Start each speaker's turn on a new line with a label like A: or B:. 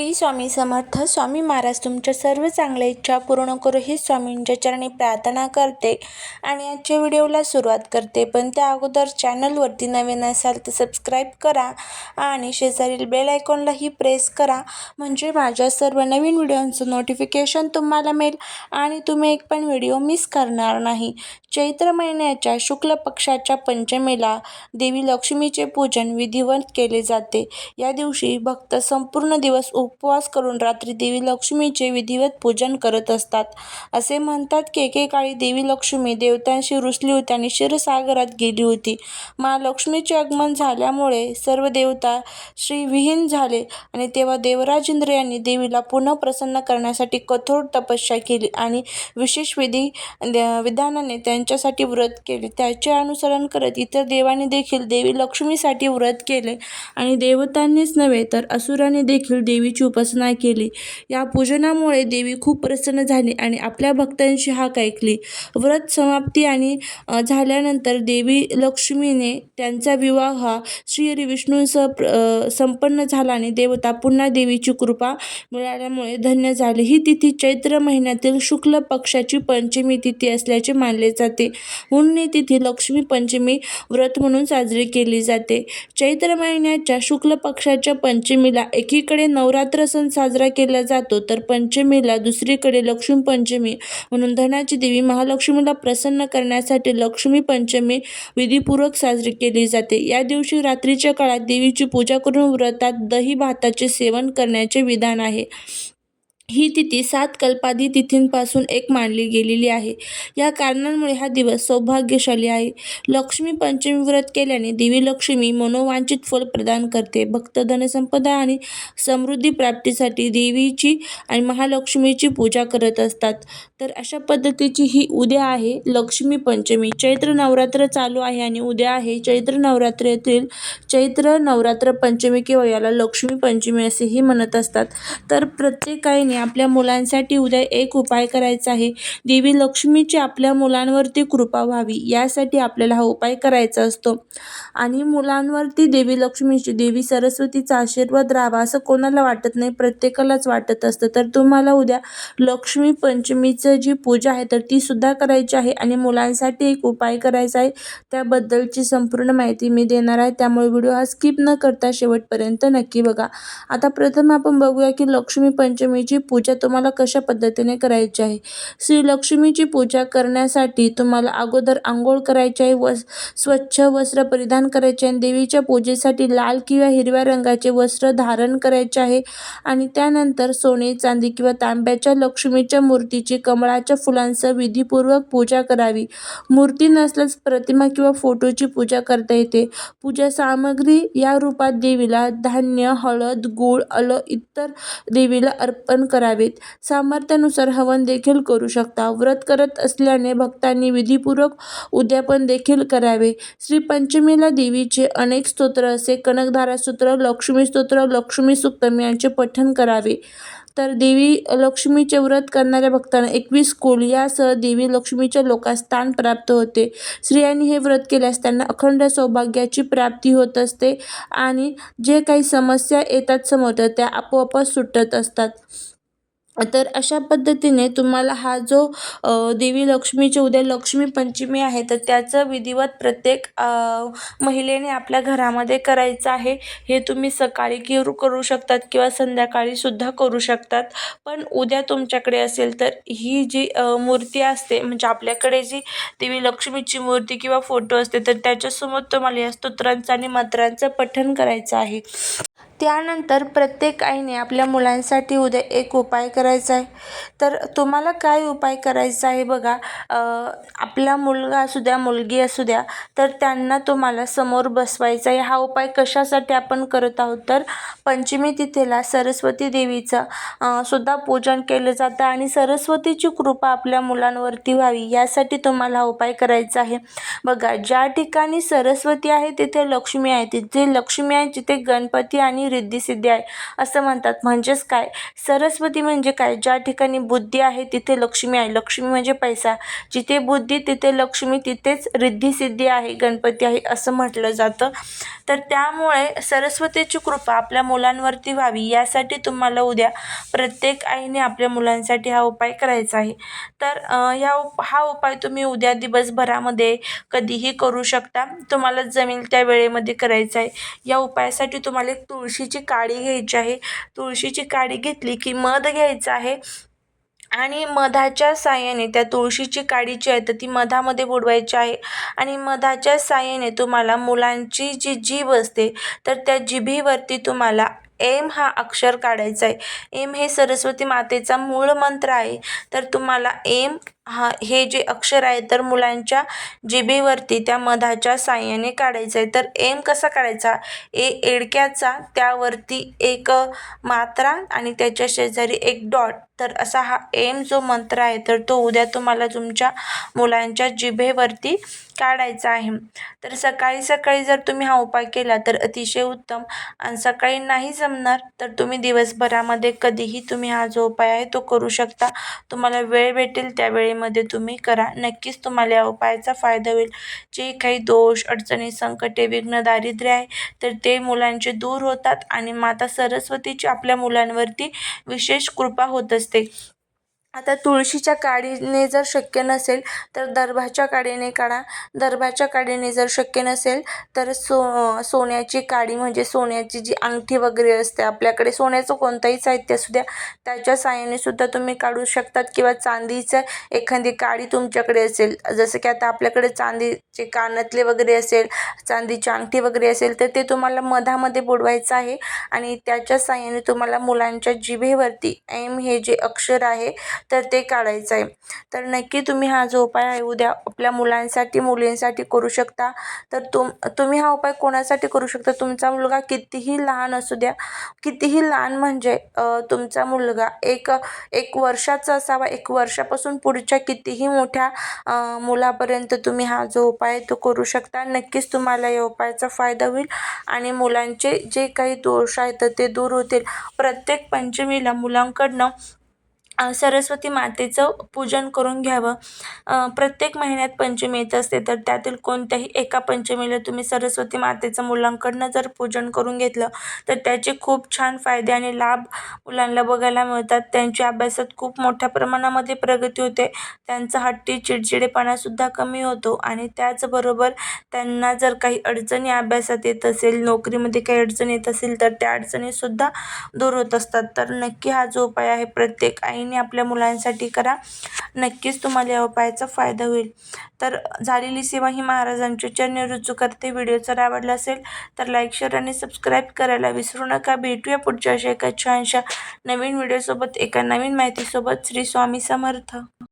A: श्री स्वामी समर्थ स्वामी महाराज तुमच्या सर्व चांगल्या इच्छा पूर्ण करू ही स्वामींच्या चरणी प्रार्थना करते आणि आजच्या व्हिडिओला सुरुवात करते. पण त्या अगोदर चॅनलवरती नवीन असाल तर सबस्क्राईब करा आणि शेजारील बेल आयकॉनलाही प्रेस करा. म्हणजे माझ्या सर्व नवीन व्हिडिओंचं नोटिफिकेशन तुम्हाला मिळेल आणि तुम्ही एक पण व्हिडिओ मिस करणार नाही. चैत्र महिन्याच्या शुक्ल पक्षाच्या पंचमीला देवी लक्ष्मीचे पूजन विधिवत केले जाते. या दिवशी भक्त संपूर्ण दिवस उपवास करून रात्री देवी लक्ष्मीचे विधिवत पूजन करत असतात. असे म्हणतात की एकेकाळी देवी लक्ष्मी देवतांशी रुसली होती आणि क्षीरसागरात गेली होती. महालक्ष्मीचे आगमन झाल्यामुळे सर्व देवता श्रीविहीन झाले आणि तेव्हा देवराज इंद्र यांनी देवीला पुन्हा प्रसन्न करण्यासाठी कठोर तपस्या केली आणि विशेष विधी विधानाने त्यांच्यासाठी व्रत केले. त्याचे अनुसरण करत इतर देवांनी देखील देवी लक्ष्मीसाठी व्रत केले. आणि देवतांनीच नव्हे तर असुरांनी देखील देवीची उपासना केली. या पूजनामुळे देवी खूप प्रसन्न झाली आणि आपल्या भक्तांशी हाक ऐकली. व्रत समाप्ती आणि झाल्यानंतर देवी लक्ष्मीने त्यांचा विवाह हा श्री विष्णूंसह संपन्न झाला आणि देवता पुन्हा देवीची कृपा मिळाल्यामुळे धन्य झाले. ही तिथी चैत्र महिन्यातील शुक्ल पक्षाची पंचमी तिथी असल्याचे मानले जाते. म्हणून ही तिथी लक्ष्मी पंचमी व्रत म्हणून साजरी केली जाते. चैत्र महिन्याच्या शुक्ल पक्षाच्या पंचमीला एकीकडे नवरात्र सण साजरा केला जातो तर पंचमीला दुसरीकडे लक्ष्मी पंचमी म्हणून धनाची देवी महालक्ष्मीला प्रसन्न करण्यासाठी लक्ष्मी पंचमी विधीपूर्वक साजरी केली जाते. या दिवशी रात्रीच्या काळात देवीची पूजा करून व्रतात दही भाताचे सेवन करण्याचे विधान आहे. ही तिथी सात कल्पादी तिथींपासून एक मानली गेलेली आहे. या कारणांमुळे हा दिवस सौभाग्यशाली आहे. लक्ष्मी पंचमी व्रत केल्याने देवी लक्ष्मी मनोवांचित फल प्रदान करते. भक्त धनसंपदा आणि समृद्धी प्राप्तीसाठी देवीची आणि महालक्ष्मीची पूजा करत असतात. तर अशा पद्धतीची ही उद्या आहे लक्ष्मी पंचमी. चैत्र नवरात्र चालू आहे आणि उद्या आहे चैत्र नवरात्रेतील चैत्र नवरात्र पंचमी किंवा याला लक्ष्मी पंचमी असेही म्हणत असतात. तर प्रत्येकाने आपल्या मुलांसाठी उद्या एक उपाय करायचा आहे. देवी लक्ष्मीची आपल्या मुलांवरती कृपा व्हावी यासाठी आपल्याला हा उपाय करायचा असतो. आणि मुलांवरती देवी लक्ष्मीची देवी सरस्वतीचा आशीर्वाद राहावा असं कोणाला वाटत नाही प्रत्येकालाच वाटत असतं. तर तुम्हाला उद्या लक्ष्मी पंचमीचं जी पूजा आहे तर ती सुद्धा करायची आहे आणि मुलांसाठी एक उपाय करायचा आहे. त्याबद्दलची संपूर्ण माहिती मी देणार आहे. त्यामुळे व्हिडिओ हा स्किप न करता शेवटपर्यंत नक्की बघा. आता प्रथम आपण बघूया की लक्ष्मी पंचमीची पूजा तुम्हाला कशा पद्धतीने करायची आहे? श्री लक्ष्मीची पूजा करण्यासाठी तुम्हाला अगोदर आंघोळ करायची आहे व स्वच्छ वस्त्र परिधान करायचे आहे देवीच्या पूजेसाठी लाल किंवा हिरव्या रंगाचे वस्त्र धारण करायचे आहे आणि त्यानंतर सोने चांदी किंवा तांब्याच्या लक्ष्मीच्या मूर्तीची कमळाच्या फुलांसह विधीपूर्वक पूजा करावी. मूर्ती नसल्यास प्रतिमा किंवा फोटोची पूजा करता येते. पूजा सामग्री या रूपात देवीला धान्य हळद गूळ अल इतर देवीला अर्पण करावेत. सामर्थ्यानुसार हवन देखील करू शकता. व्रत करत असल्याने भक्तांनी विधीपूर्वक उद्यापन देखील करावे. श्रीपंचमीला देवीचे अनेक स्तोत्र असे कनकधारा सूत्र लक्ष्मी स्तोत्र लक्ष्मी सुक्तम यांचे पठण करावे. तर देवी लक्ष्मीचे व्रत करणाऱ्या भक्तांना एकवीस कोल यासह देवी लक्ष्मीच्या लोकांस स्थान प्राप्त होते. स्त्रियांनी हे व्रत केल्यास त्यांना अखंड सौभाग्याची प्राप्ती होत असते आणि जे काही समस्या येतात समोर त्या आपोआपच सुटत असतात. तर अशा पद्धतीने तुम्हाला हा जो देवी लक्ष्मीचे उद्या लक्ष्मी पंचमी आहे तर त्याचं विधिवत प्रत्येक महिलेने आपल्या घरामध्ये करायचं आहे. हे तुम्ही सकाळी किरू करू शकतात किंवा संध्याकाळी सुद्धा करू शकतात. पण उद्या तुमच्याकडे असेल तर ही जी मूर्ती असते म्हणजे आपल्याकडे जी देवी लक्ष्मीची मूर्ती किंवा फोटो असते तर त्याच्यासमोर तुम्हाला या स्तोत्रांचं आणि मंत्रांचं पठण करायचं आहे. त्यानंतर प्रत्येक आईने आपल्या मुलांसाठी उद्या एक उपाय करायचा आहे. तर तुम्हाला काय उपाय करायचा आहे बघा? आपला मुलगा असू द्या मुलगी असू द्या तर त्यांना तुम्हाला समोर बसवायचा आहे. हा उपाय कशासाठी आपण करत आहोत? तर पंचमी तिथेला सरस्वती देवीचं सुद्धा पूजन केलं जातं आणि सरस्वतीची कृपा आपल्या मुलांवरती व्हावी. यासाठी तुम्हाला हा उपाय करायचा आहे. बघा ज्या ठिकाणी सरस्वती आहे तिथे लक्ष्मी आहे. तिथे लक्ष्मी आहे जिथे गणपती आहे. आणि रिद्धिसिद्धी आहे. असं म्हणतात. म्हणजेच काय? सरस्वती म्हणजे काय? ज्या ठिकाणी बुद्धी आहे तिथे लक्ष्मी आहे. लक्ष्मी म्हणजे पैसा. जिथे बुद्धी तिथे लक्ष्मी तिथेच रिद्धिसिद्धी आहे गणपती आहे असं म्हटलं जातं. तर त्यामुळे सरस्वतीची कृपा आपल्या मुलांवरती व्हावी यासाठी तुम्हाला उद्या प्रत्येक आईने आपल्या मुलांसाठी हा उपाय करायचा आहे. तर ह्या उप हा उपाय तुम्ही उद्या दिवसभरामध्ये कधीही करू शकता. तुम्हाला जमेल त्या वेळेमध्ये करायचा आहे. या उपायासाठी तुम्हाला एक तुळशीची काडी घ्यायची आहे. तुळशीची काडी घेतली की मध घ्यायचं आहे. आणि मधाच्या साहाय्याने त्या तुळशीची काडी जी आहे तर ती मधामध्ये बुडवायची आहे. आणि मधाच्या साहाय्याने तुम्हाला मुलांची जी जीभ असते तर त्या जिभेवरती तुम्हाला एम हा अक्षर काढायचा आहे. एम हे सरस्वती मातेचा मूळ मंत्र आहे. तर तुम्हाला एम हा हे जे अक्षर आहे तर मुलांच्या जिभेवरती त्या मधाच्या साहाय्याने काढायचं आहे. तर एम कसा काढायचा? ए एडक्याचा त्यावरती एक मात्रा आणि त्याच्या शेजारी एक डॉट. तर असा हा एम जो मंत्र आहे तर तो उद्या तुम्हाला तुमच्या मुलांच्या जिभेवरती काढायचा आहे. तर सकाळी सकाळी जर तुम्ही हा उपाय केला तर अतिशय उत्तम. आणि सकाळी नाही जमणार तर तुम्ही दिवसभरामध्ये कधीही तुम्ही हा जो उपाय आहे तो करू शकता. तुम्हाला वेळ भेटेल त्या वेळेमध्ये तुम्ही करा. नक्कीच तुम्हाला या उपायाचा फायदा होईल. जे काही दोष अडचणी संकटे विघ्न दारिद्र्य आहे तर ते मुलांचे दूर होतात. आणि माता सरस्वतीची आपल्या मुलांवरती विशेष कृपा होत असते. este आता तुळशीच्या काडीने जर शक्य नसेल तर दर्भाच्या काडीने काढा. दर्भाच्या काडीने जर शक्य नसेल तर सो सोन्याची काडी म्हणजे सोन्याची जी अंगठी वगैरे असते आपल्याकडे सोन्याचं कोणतंही साहित्य असू द्या त्याच्या साहाय्याने सुद्धा तुम्ही काढू शकतात. किंवा चांदीचं एखादी काडी तुमच्याकडे असेल जसं की आता आपल्याकडे चांदीचे कानातले वगैरे असेल चांदीची अंगठी वगैरे असेल तर ते तुम्हाला मधामध्ये बुडवायचं आहे. आणि त्याच्या साहाय्याने तुम्हाला मुलांच्या जिभेवरती एम हे जे अक्षर आहे तर ते काढायचं आहे. तर नक्की तुम्ही हा जो उपाय आहे उद्या आपल्या मुलांसाठी मुलींसाठी करू शकता. तर तुम तुम्ही हा उपाय कोणासाठी करू शकता? तुमचा मुलगा कितीही लहान असू द्या कितीही लहान म्हणजे तुमचा मुलगा एक एक वर्षाचा असावा एक वर्षापासून पुढच्या कितीही मोठ्या मुलापर्यंत तुम्ही हा जो उपाय आहे तो करू शकता. नक्कीच तुम्हाला या उपायाचा फायदा होईल आणि मुलांचे जे काही दोष आहेत तर ते दूर होतील. प्रत्येक पंचमीला मुलांकडनं सरस्वती मातेचं पूजन करून घ्यावं. प्रत्येक महिन्यात पंचमी येत असते तर त्यातील कोणत्याही एका पंचमीला तुम्ही सरस्वती मातेचं मुलांकडनं जर पूजन करून घेतलं तर त्याचे खूप छान फायदे आणि लाभ मुलांना बघायला मिळतात. त्यांच्या अभ्यासात खूप मोठ्या प्रमाणामध्ये प्रगती होते. त्यांचा हट्टी चिडचिडेपणासुद्धा कमी होतो आणि त्याचबरोबर त्यांना जर काही अडचणी अभ्यासात येत असेल नोकरीमध्ये काही अडचण येत असेल तर त्या अडचणीसुद्धा दूर होत असतात. तर नक्की हा जो उपाय आहे प्रत्येक आईने आपल्या मुलांसाठी करा. नक्कीच तुम्हाला या उपायाचा फायदा होईल. तर झालेली सेवा ही महाराजांच्या चरणी रुजू करते. व्हिडिओ जर आवडला असेल तर लाईक शेअर आणि सबस्क्राईब करायला विसरू नका. भेटूया पुढच्या अशा एका छानशा नवीन व्हिडिओसोबत एका नवीन माहितीसोबत. श्री स्वामी समर्थ.